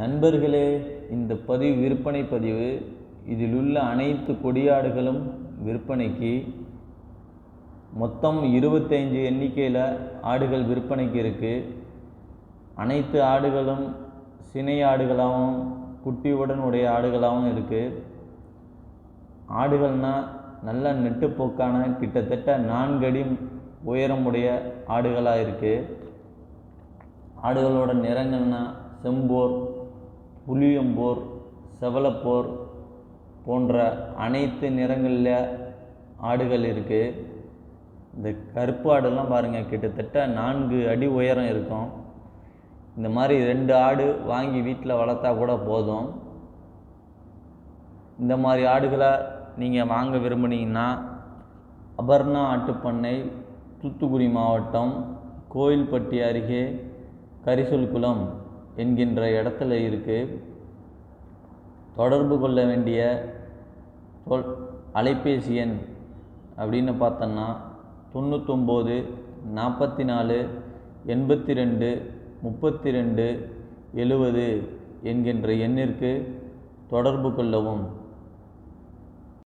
நண்பர்களே இந்த பதிவு விற்பனை பதிவு. இதில் உள்ள அனைத்து கொடியாடுகளும் விற்பனைக்கு மொத்தம் இருபத்தைஞ்சு எண்ணிக்கையில் ஆடுகள் விற்பனைக்கு இருக்குது அனைத்து ஆடுகளும் சினை ஆடுகளாகவும் குட்டியுடன் உடைய ஆடுகளாகவும் இருக்குது ஆடுகள்னால் நல்ல நெட்டுப்போக்கான கிட்டத்தட்ட நான்கு அடி உயரமுடைய ஆடுகளாக இருக்குது ஆடுகளோட நிறங்கள்னா செம்போர் புளியம்போர் செவலப்போர் போன்ற அனைத்து நிறங்களில் ஆடுகள் இருக்குது இந்த கருப்பு ஆடுலாம் பாருங்கள் கிட்டத்தட்ட நான்கு அடி உயரம் இருக்கும். இந்த மாதிரி ரெண்டு ஆடு வாங்கி வீட்டில் வளர்த்தா கூட போதும். இந்த மாதிரி ஆடுகளை நீங்கள் வாங்க விரும்புனீங்கன்னா அபர்ணா ஆட்டுப்பண்ணை தூத்துக்குடி மாவட்டம் கோயில்பட்டி அருகே கரிசல்குளம் என்கின்ற இடத்துல இருக்குது தொடர்பு கொள்ள வேண்டிய தொல் அலைபேசி எண் அப்படின்னு பார்த்தோன்னா தொண்ணூத்தொம்பது நாற்பத்தி நாலு எண்பத்தி ரெண்டு முப்பத்தி ரெண்டு எழுவது என்கின்ற எண்ணிற்கு தொடர்பு கொள்ளவும்.